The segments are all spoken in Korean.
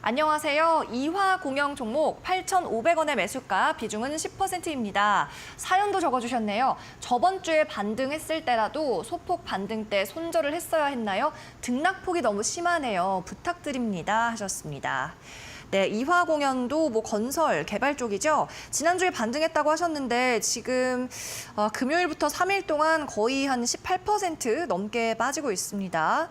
안녕하세요. 이화 공영 종목 8,500원의 매수가 비중은 10%입니다. 사연도 적어주셨네요. 저번 주에 반등했을 때라도 소폭 반등 때 손절을 했어야 했나요? 등락폭이 너무 심하네요. 부탁드립니다. 하셨습니다. 네, 이화 공연도 뭐 건설, 개발 쪽이죠. 지난주에 반등했다고 하셨는데 지금 어, 금요일부터 3일 동안 거의 한 18% 넘게 빠지고 있습니다.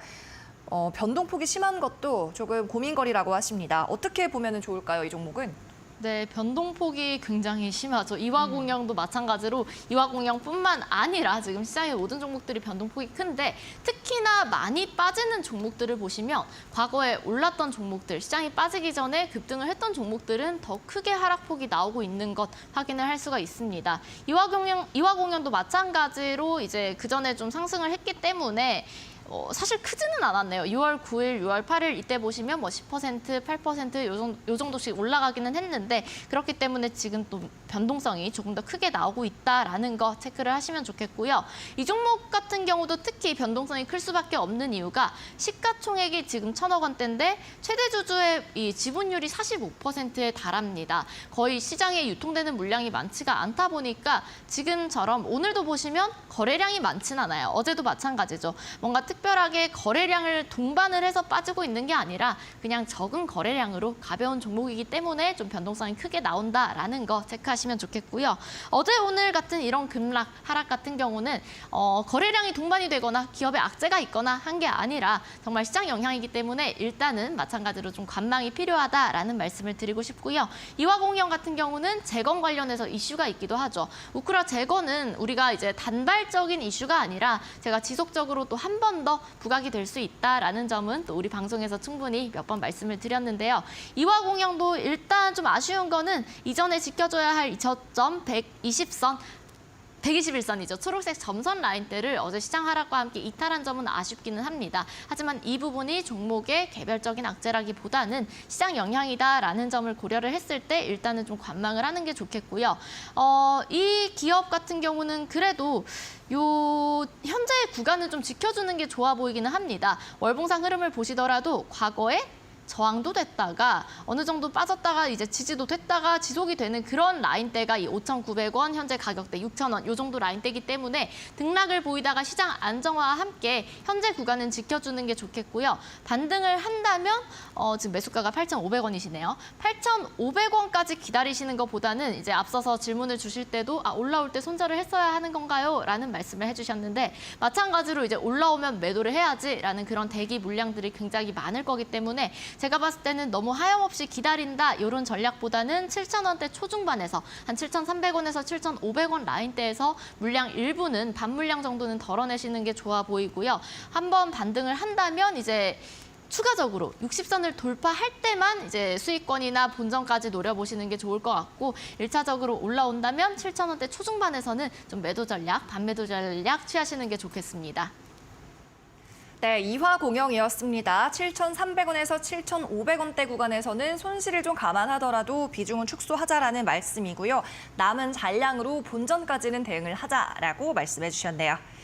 어, 변동폭이 심한 것도 조금 고민거리라고 하십니다. 어떻게 보면 좋을까요, 이 종목은? 네, 변동폭이 굉장히 심하죠. 이화공영도 마찬가지로 이화공영뿐만 아니라 지금 시장의 모든 종목들이 변동폭이 큰데 특히나 많이 빠지는 종목들을 보시면 과거에 올랐던 종목들, 시장이 빠지기 전에 급등을 했던 종목들은 더 크게 하락폭이 나오고 있는 것 확인을 할 수가 있습니다. 이화공영, 이화공영도 마찬가지로 이제 그 전에 좀 상승을 했기 때문에 어, 사실 크지는 않았네요. 6월 9일, 6월 8일 이때 보시면 뭐 10%, 8%요 정도, 요 정도씩 올라가기는 했는데 그렇기 때문에 지금 또 변동성이 조금 더 크게 나오고 있다라는 거 체크를 하시면 좋겠고요. 이 종목 같은 경우도 특히 변동성이 클 수밖에 없는 이유가 시가총액이 지금 천억 원대인데 최대 주주의 이 지분율이 45%에 달합니다. 거의 시장에 유통되는 물량이 많지가 않다 보니까 지금처럼 오늘도 보시면 거래량이 많진 않아요. 어제도 마찬가지죠. 뭔가 특 별하게 거래량을 동반을 해서 빠지고 있는 게 아니라 그냥 적은 거래량으로 가벼운 종목이기 때문에 좀 변동성이 크게 나온다라는 거 체크하시면 좋겠고요. 어제 오늘 같은 이런 급락, 하락 같은 경우는 어, 거래량이 동반이 되거나 기업의 악재가 있거나 한 게 아니라 정말 시장 영향이기 때문에 일단은 마찬가지로 좀 관망이 필요하다라는 말씀을 드리고 싶고요. 이화공영 같은 경우는 재건 관련해서 이슈가 있기도 하죠. 우크라 재건은 우리가 이제 단발적인 이슈가 아니라 제가 지속적으로 또 한 번 더 부각이 될 수 있다라는 점은 또 우리 방송에서 충분히 몇 번 말씀을 드렸는데요. 이화 공영도 일단 좀 아쉬운 거는 이전에 지켜줘야 할이 저점 120선 121선이죠. 초록색 점선 라인대를 어제 시장 하락과 함께 이탈한 점은 아쉽기는 합니다. 하지만 이 부분이 종목의 개별적인 악재라기보다는 시장 영향이다라는 점을 고려를 했을 때 일단은 좀 관망을 하는 게 좋겠고요. 어, 이 기업 같은 경우는 그래도 요 현재의 구간을 좀 지켜주는 게 좋아 보이기는 합니다. 월봉상 흐름을 보시더라도 과거에 저항도 됐다가 어느 정도 빠졌다가 이제 지지도 됐다가 지속이 되는 그런 라인대가 이 5,900원 현재 가격대 6,000원 요 정도 라인대이기 때문에 등락을 보이다가 시장 안정화와 함께 현재 구간은 지켜주는 게 좋겠고요. 반등을 한다면 어, 지금 매수가가 8,500원이시네요. 8,500원까지 기다리시는 것보다는 이제 앞서서 질문을 주실 때도 아, 올라올 때 손절을 했어야 하는 건가요? 라는 말씀을 해주셨는데 마찬가지로 이제 올라오면 매도를 해야지라는 그런 대기 물량들이 굉장히 많을 거기 때문에 제가 봤을 때는 너무 하염없이 기다린다 이런 전략보다는 7,000원대 초중반에서 한 7,300원에서 7,500원 라인대에서 물량 일부는 반물량 정도는 덜어내시는 게 좋아 보이고요. 한번 반등을 한다면 이제 추가적으로 60선을 돌파할 때만 이제 수익권이나 본전까지 노려보시는 게 좋을 것 같고 일차적으로 올라온다면 7,000원대 초중반에서는 좀 매도 전략, 반매도 전략 취하시는 게 좋겠습니다. 네, 이화 공영이었습니다. 7,300원에서 7,500원대 구간에서는 손실을 좀 감안하더라도 비중은 축소하자라는 말씀이고요. 남은 잔량으로 본전까지는 대응을 하자라고 말씀해 주셨네요.